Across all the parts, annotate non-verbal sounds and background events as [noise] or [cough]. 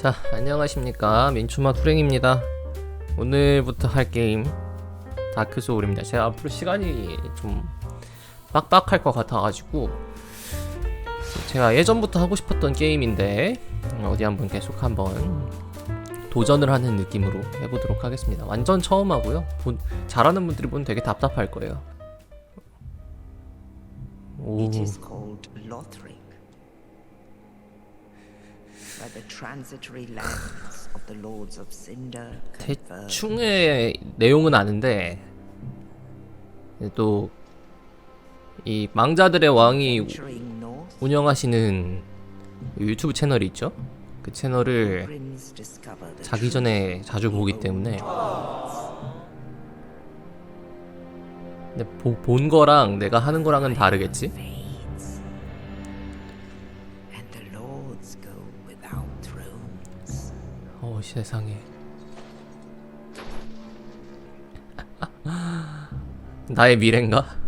자, 안녕하십니까. 민초맛 후랭입니다. 오늘부터 할 게임 다크 소울입니다. 제가 앞으로 시간이 좀 빡빡할 것 같아가지고 제가 예전부터 하고 싶었던 게임인데 어디 한번 계속 한번 도전을 하는 느낌으로 해보도록 하겠습니다. 완전 처음 하고요. 본- 잘하는 분들이 보면 되게 답답할 거예요. 오, It is called Lothric. By the transitory lands of the Lords of Cinder converge. 대충의 내용은 아는데 또 이 망자들의 왕이 운영하시는 유튜브 채널이 있죠. 그 채널을 자기 전에 자주 보기 때문에. 근데 보, 본 거랑 내가 하는 거랑은 다르겠지. 어 세상에. [laughs] 나의 미래인가?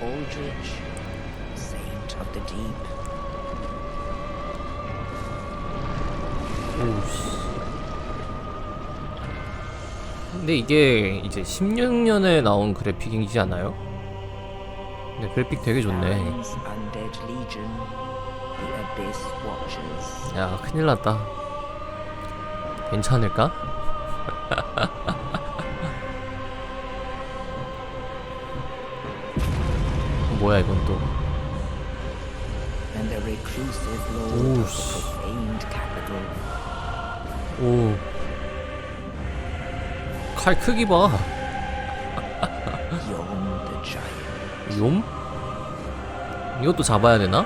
Aldrich, saint of the deep, 오우씨. 근데 이게 이제 16년에 나온 그래픽이지 않아요? 근데 그래픽 되게 좋네. Baron's undead legion, the abyss watchers. 야, 큰일 났다. 괜찮을까? 뭐야, 이건 또. 오. 칼 크기 봐. 욤? 이것도 잡아야 되나?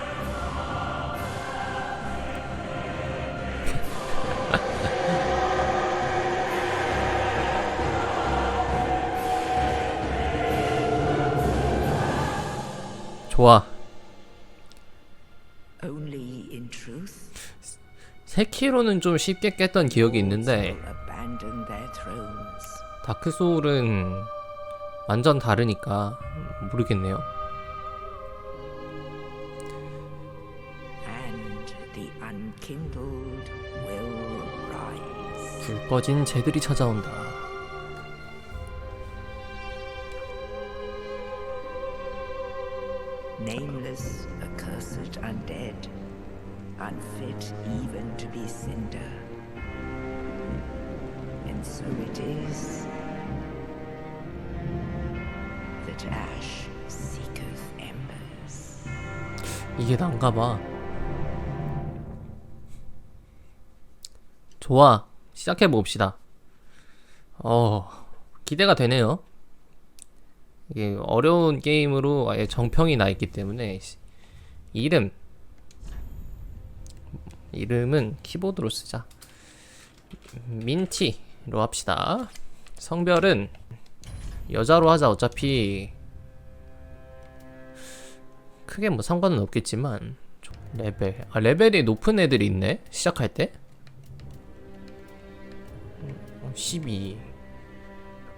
좋아. Only in truth 세키로는 좀 쉽게 깼던 기억이 있는데. 다크 소울은 완전 다르니까 모르겠네요. and the unkindled will rise. 불 꺼진 쟤들이 찾아온다. So it is that ash seeketh embers. 이게 난가 봐. 좋아. 시작해 봅시다. 어, 기대가 되네요. 이게 어려운 게임으로 아예 정평이 나 있기 때문에 시- 이름 이름은 키보드로 쓰자. 민티 로 합시다. 성별은 여자로 하자. 어차피. 크게 뭐 상관은 없겠지만 레벨. 아 레벨이 높은 애들이 있네? 시작할 때? 어, 12.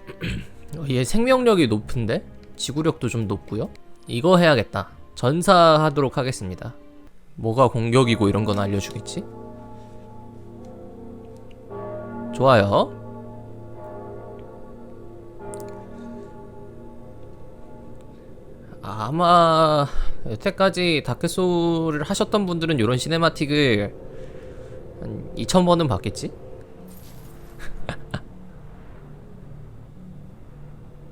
[clears throat] 어, 얘 생명력이 높은데? 지구력도 좀 높고요? 이거 해야겠다. 전사하도록 하겠습니다. 뭐가 공격이고 이런 건 알려주겠지? 좋아요 아마 여태까지 다크소울을 하셨던 분들은 이런 시네마틱을 한 2,000번은 봤겠지? [laughs]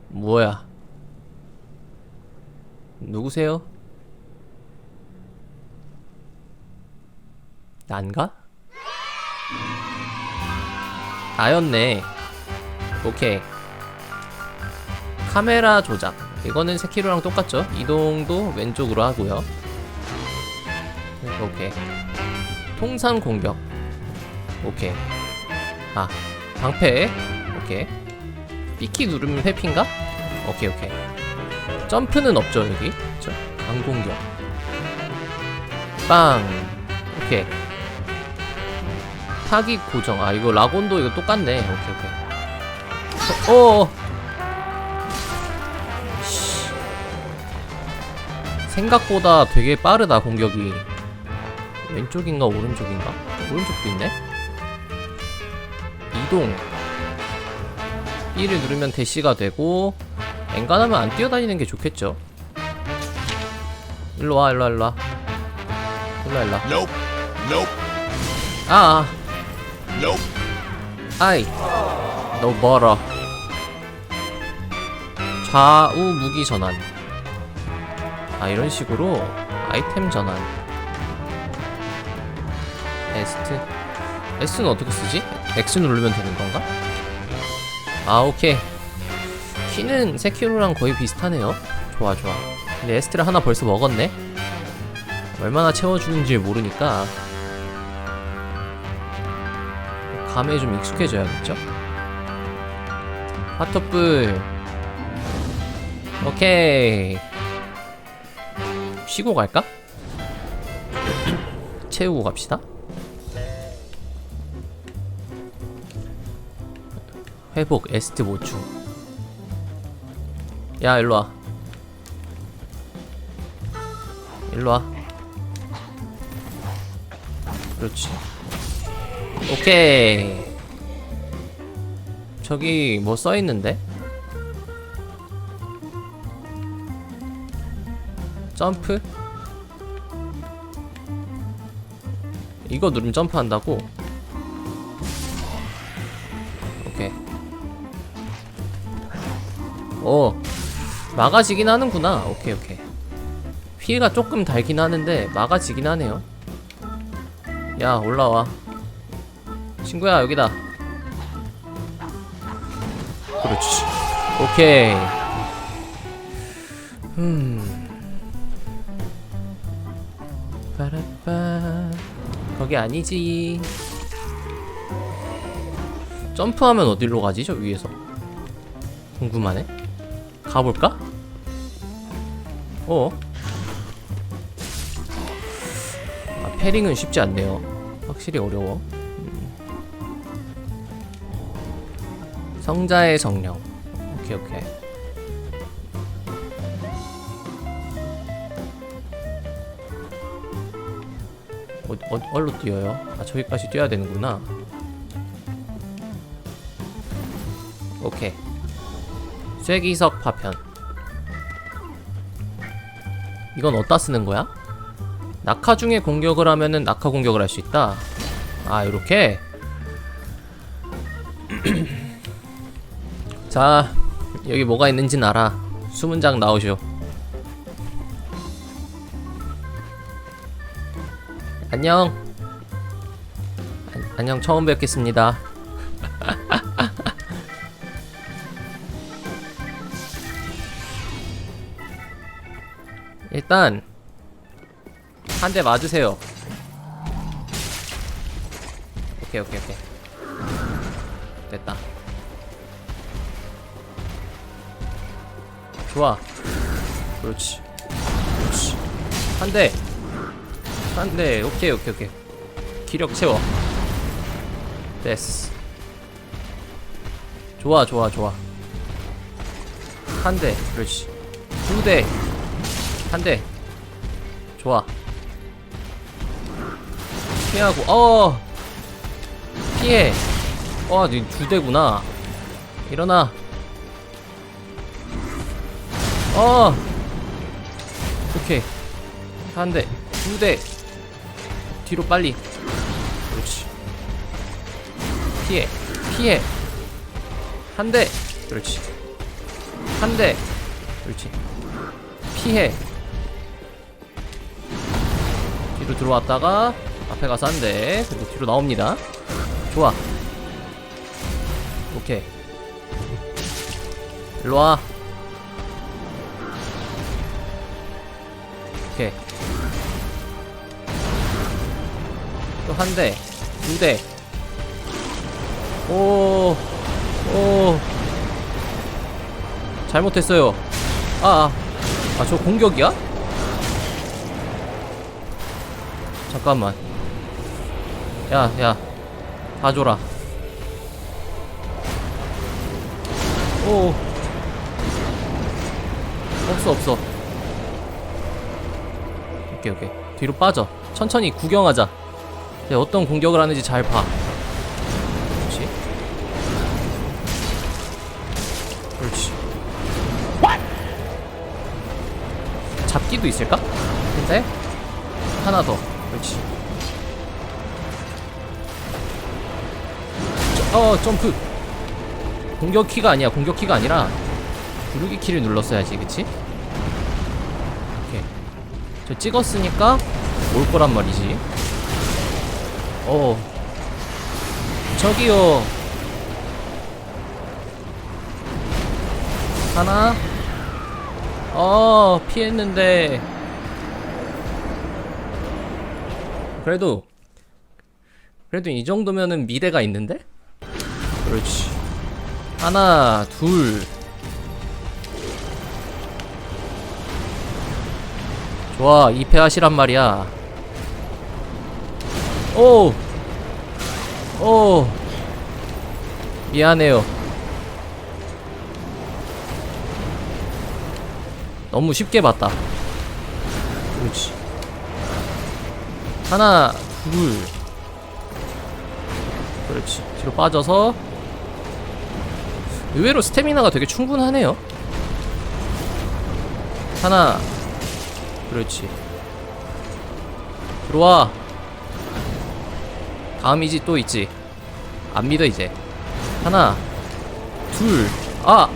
뭐야? 누구세요? 난가? 나였네. 오케이. 카메라 조작. 이거는 세키로랑 똑같죠? 이동도 왼쪽으로 하고요. 오케이. 통상 공격. 오케이. 아 방패 오케이 B키 누르면 회피인가? 오케이 오케이 점프는 없죠 여기 그쵸? 강공격 빵 오케이 타기 고정 아 이거 라곤도 이거 똑같네 오케이 오케이 어, 어. 생각보다 되게 빠르다 공격이 왼쪽인가 오른쪽인가? 오른쪽도 있네? 이동 E를 누르면 대시가 되고 엔간하면 안 뛰어다니는 게 좋겠죠 일로와 일로와 일로와 일로와 일로와 Nope. Nope. 아, 아 Nope. 아이 너무 멀어 좌우 무기 전환 아 이런 식으로 아이템 전환. 에스트 S는 어떻게 쓰지? X 누르면 되는 건가? 아 오케이. 키는 세키로랑 거의 비슷하네요. 좋아 좋아. 근데 에스트를 하나 벌써 먹었네. 얼마나 채워주는지 모르니까 감에 좀 익숙해져야겠죠? 하트불 오케이 쉬고 갈까? 채우고 갑시다. 회복 에스트 보충. 야 일로와. 일로와. 그렇지. 오케이. 저기 뭐 써있는데? 점프? 이거 누르면 점프한다고? 오케이. 오 막아지긴 하는구나. 오케이 오케이. 피해가 조금 달긴 하는데 막아지긴 하네요. 야 올라와. 친구야 여기다. 그렇지. 오케이. 음 거기 아니지 점프하면 어디로 가지 저 위에서 궁금하네 가볼까? 어? 아, 패링은 쉽지 않네요 확실히 어려워 성자의 성령. 오케이 오케이. 어, 어, 어디로 뛰어요? 아 저기까지 뛰어야 되는구나. 오케이. 쇠기석 파편. 이건 어디다 쓰는 거야? 낙하 중에 공격을 하면은 낙하 공격을 할 수 있다. 아 이렇게. [clears throat] 자, 여기 뭐가 있는진 알아. 수문장 나오쇼. 안녕. 안, 안녕, 처음 뵙겠습니다. [laughs] 일단 한 대 맞으세요. 오케이, 오케이, 오케이. 됐다. 좋아. 그렇지. 그렇지. 한 대. 한 대. 오케이, 오케이, 오케이. 기력 채워. 됐어. 좋아, 좋아, 좋아. 한 대. 그렇지. 두 대. 한 대. 좋아. 피하고, 어! 피해. 와, 두 대구나. 일어나. 어 오케이 한대 두대 뒤로 빨리. 그렇지. 피해 피해. 한 대. 그렇지. 한 대. 그렇지. 피해. 뒤로 들어왔다가 앞에 가서 한 대. 그리고 뒤로 나옵니다. 좋아. 오케이. 일로와. 오케이. 또 한 대, 두 대. 오, 오. 잘못했어요. 아, 아, 아, 저 공격이야? 잠깐만. 야, 야, 다 줘라. 오, 없어, 없어. 오케이, 오케이. 뒤로 빠져. 천천히 구경하자. 이제 어떤 공격을 하는지 잘 봐. 그렇지. 그렇지. 잡기도 있을까? 근데 하나 더. 그렇지. 저- 어 점프. 공격 키가 아니야. 공격 키가 아니라 누르기 키를 눌렀어야지. 그치? 오케이. 저 찍었으니까 올 거란 말이지. 어. 저기요. 하나. 어, 피했는데. 그래도 그래도 이 정도면은 미래가 있는데? 그렇지. 하나, 둘. 좋아, 2패 하시란 말이야. 오! 오! 미안해요. 너무 쉽게 봤다. 그렇지. 하나, 둘. 그렇지. 뒤로 빠져서. 의외로 스태미나가 되게 충분하네요. 하나. 그렇지. 들어와. 다음이지 또 있지. 안 믿어 이제. 하나, 둘, 아,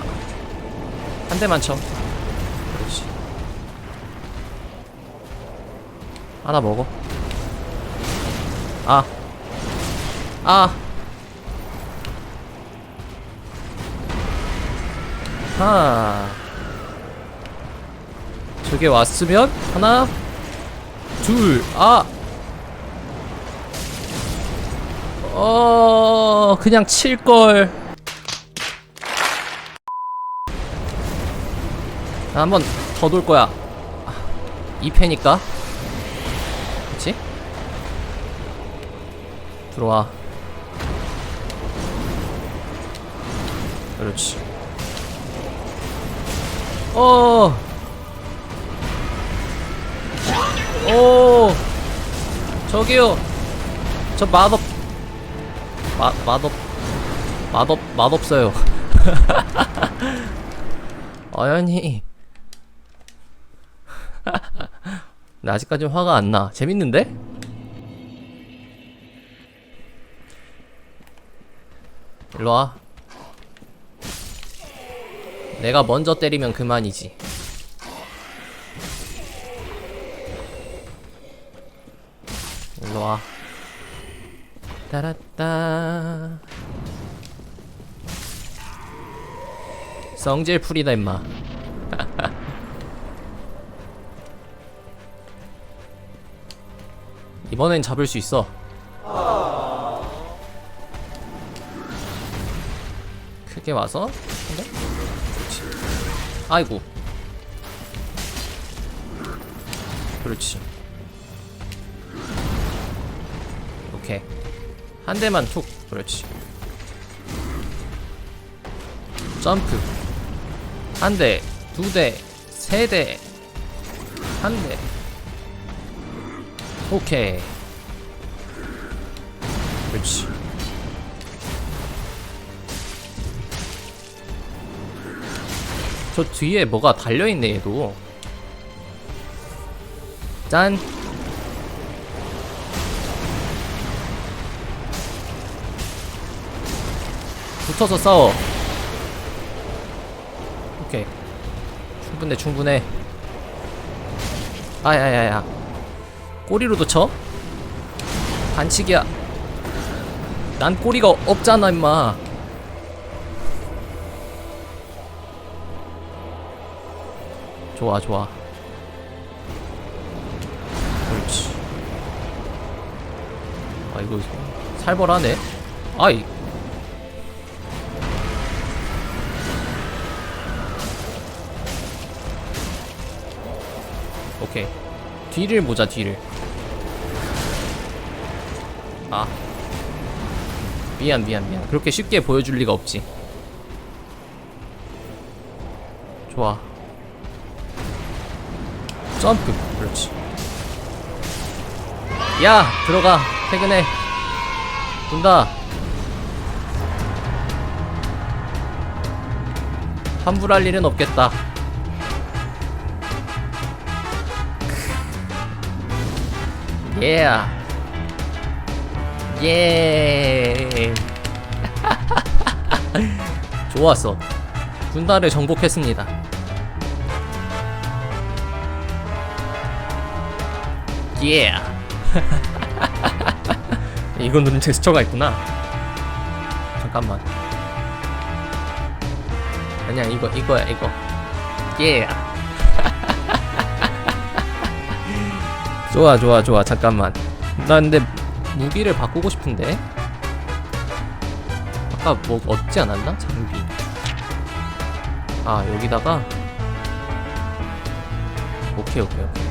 한 대만 쳐. 그렇지. 하나 먹어. 아, 아. 하. 저게 왔으면 하나, 둘, 아. 어, 그냥 칠 걸. 한 번 더 돌 거야. 2패니까. 그치? 들어와. 그렇지. 어. 오. 저기요. 저 맛없. 맛 맛없. 맛없 맛없어요. 어연히. 나 아직까지 화가 안 나. 재밌는데? 일로 와. 내가 먼저 때리면 그만이지. 일로 와. 따라따. 성질 풀이다 임마. [laughs] 이번엔 잡을 수 있어. 크게 와서 근데? 그렇지. 아이고. 그렇지. 오케이. 한 대만 툭. 그렇지. 점프. 한 대, 두 대, 세 대, 한 대. 오케이. 그렇지. 저 뒤에 뭐가 달려있네, 얘도. 짠. 붙어서 싸워. 오케이. 충분해, 충분해. 아야야야. 꼬리로도 쳐? 반칙이야. 난 꼬리가 없잖아, 임마. 좋아, 좋아. 그렇지. 아, 이거 살벌하네. 아이. 오케이. 뒤를 보자 뒤를. 아. 미안 미안 미안. 그렇게 쉽게 보여줄 리가 없지. 좋아. 점프. 그렇지. 야 들어가. 퇴근해. 돈다. 환불할 일은 없겠다 예 예. [laughs] 좋았어. 군단을 정복했습니다. 예. [laughs] 이건 제스처가 있구나. 잠깐만. 아니야 이거 이거야 이거. 예. 좋아 좋아 좋아 잠깐만. 나 근데 무기를 바꾸고 싶은데. 아까 뭐 얻지 않았나? 장비. 아 여기다가. 오케이 오케이 오케이.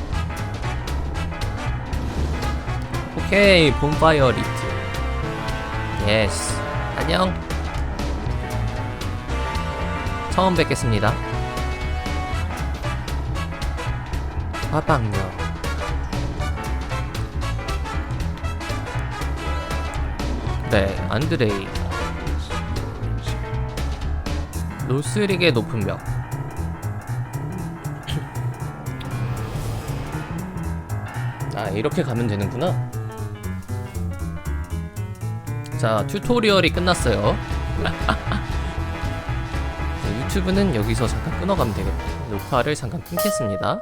오케이 본파이어 리트. 예스. 안녕. 처음 뵙겠습니다. 화방역. 네, 안드레이. 로스릭의 높은 벽. 아, 이렇게 가면 되는구나. 자, 튜토리얼이 끝났어요. [laughs] 네, 유튜브는 여기서 잠깐 끊어가면 되겠다. 녹화를 잠깐 끊겠습니다.